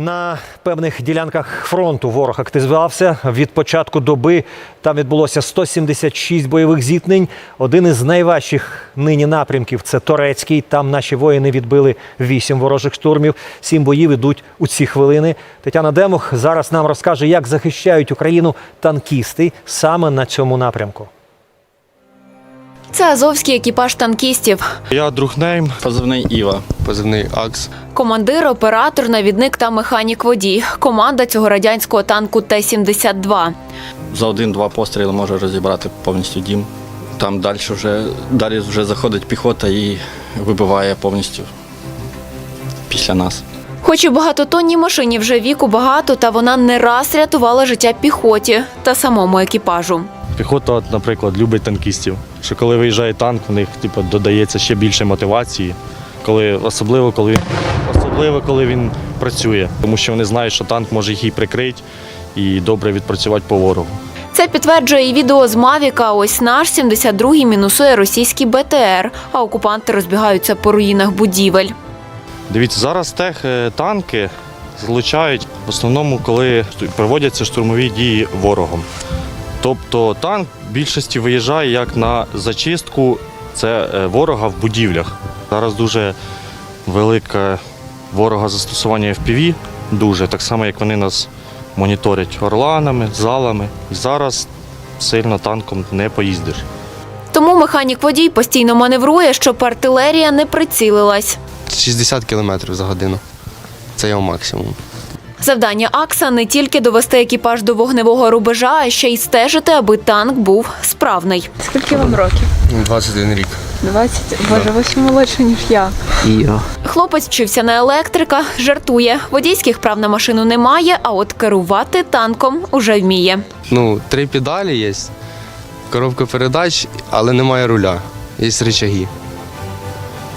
На певних ділянках фронту ворог активізувався. Від початку доби там відбулося 176 бойових зіткнень. Один із найважчих нині напрямків це Торецький. Там наші воїни відбили 8 ворожих штурмів. Сім боїв ідуть у ці хвилини. Тетяна Демух зараз нам розкаже, як захищають Україну танкісти саме на цьому напрямку. Це азовський екіпаж танкістів. Я друг Нейм. Позивний Іва. позивний АКС. Командир, оператор, навідник та механік водій. Команда цього радянського танку Т-72. За один-два постріли може розібрати повністю дім. Там далі вже, далі вже заходить піхота і вибиває повністю після нас. Хоч і багатотонній машині вже віку багато, та вона не раз рятувала життя піхоті та самому екіпажу. Піхота, от, наприклад, любить танкістів. Що коли виїжджає танк, у них типу, додається ще більше мотивації, коли, особливо, коли, особливо, коли він працює. Тому що вони знають, що танк може їх і прикрити і добре відпрацювати по ворогу. Це підтверджує і відео з Мавіка. Ось наш 72-й мінусує російський БТР, а окупанти розбігаються по руїнах будівель. Дивіться, зараз тех е, танки залучають в основному, коли проводяться штурмові дії ворогом. Тобто танк в більшості виїжджає як на зачистку це е, ворога в будівлях. Зараз дуже велике ворога застосування FPV, дуже так само, як вони нас моніторять орланами, залами. І зараз сильно танком не поїздиш. Тому механік водій постійно маневрує, щоб артилерія не прицілилась. 60 км за годину. Це його максимум. Завдання Акса не тільки довести екіпаж до вогневого рубежа, а ще й стежити, аби танк був справний. Скільки вам років? 21 рік. 20? Боже, ви ще молодше, ніж я. Хлопець вчився на електрика, жартує. Водійських прав на машину немає, а от керувати танком уже вміє. Ну, три педалі є, коробка передач, але немає руля. Є рычаги.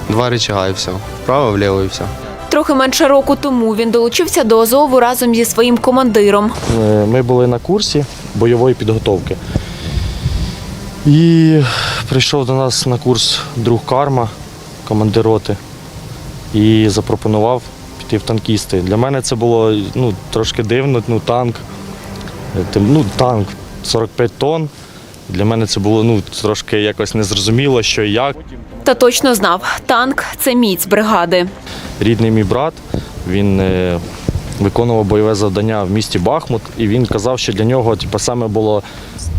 Два рычага і все. Вправо, вліво і все. Трохи менше року тому він долучився до Азову разом зі своїм командиром. Е, Ми були на курсі бойової підготовки. І прийшов до нас на курс друг Карма, командир роти, і запропонував піти в танкісти. Для мене це було ну, трошки дивно, ну, танк, е, ну, танк 45 тонн. Для мене це було ну, трошки якось незрозуміло, що і як. Та точно знав, танк це міць бригади. рідний мій брат. Він е, виконував бойове завдання в місті Бахмут, і він казав, що для нього типу, саме було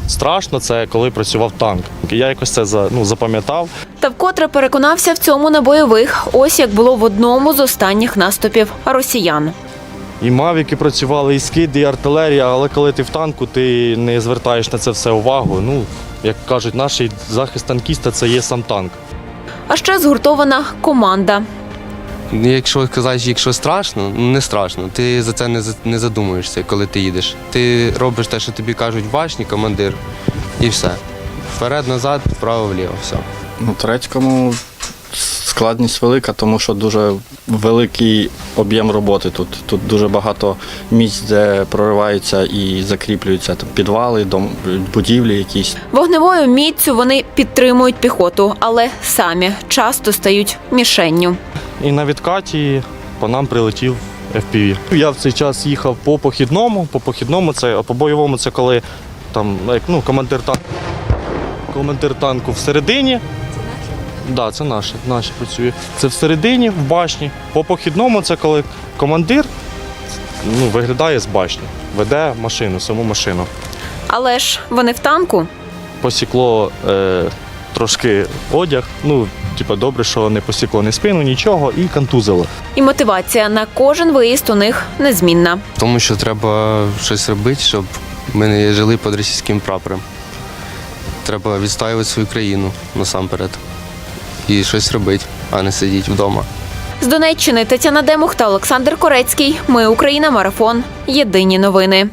страшно, це коли працював танк. Я якось це ну, запам'ятав. Та вкотре переконався в цьому на бойових. Ось як було в одному з останніх наступів росіян. І мавіки працювали, і скид, і артилерія, але коли ти в танку, ти не звертаєш на це все увагу. Ну, як кажуть, наш захист танкіста це є сам танк. А ще згуртована команда. Якщо казати, якщо страшно, ну не страшно. Ти за це не, не задумуєшся, коли ти їдеш. Ти робиш те, що тобі кажуть башні, командир, і все. Вперед, назад, вправо, вліво, все. Ну, турецькому складність велика, тому що дуже великий об'єм роботи тут. Тут дуже багато місць, де прориваються і закріплюються там, підвали, дом, будівлі якісь. Вогневою міцю вони підтримують піхоту, але самі часто стають мішенню. І на відкаті по нам прилетів FPV. Я в цей час їхав по похідному. По похідному це, а по бойовому це коли там ну, командир танку. Командир танку всередині. Так, да, це наше, наше працює. Це всередині, в башні. По похідному це коли командир ну, виглядає з башні, веде машину, саму машину. Але ж вони в танку. Посікло е, трошки одяг. Ну, типа, добре, що не посікло ні спину, нічого, і контузило. І мотивація на кожен виїзд у них незмінна. Тому що треба щось робити, щоб ми не жили під російським прапором. Треба відстоювати свою країну насамперед. І щось робити, а не сидіти вдома. З Донеччини Тетяна Демух та Олександр Корецький. Ми Україна. Марафон. Єдині новини.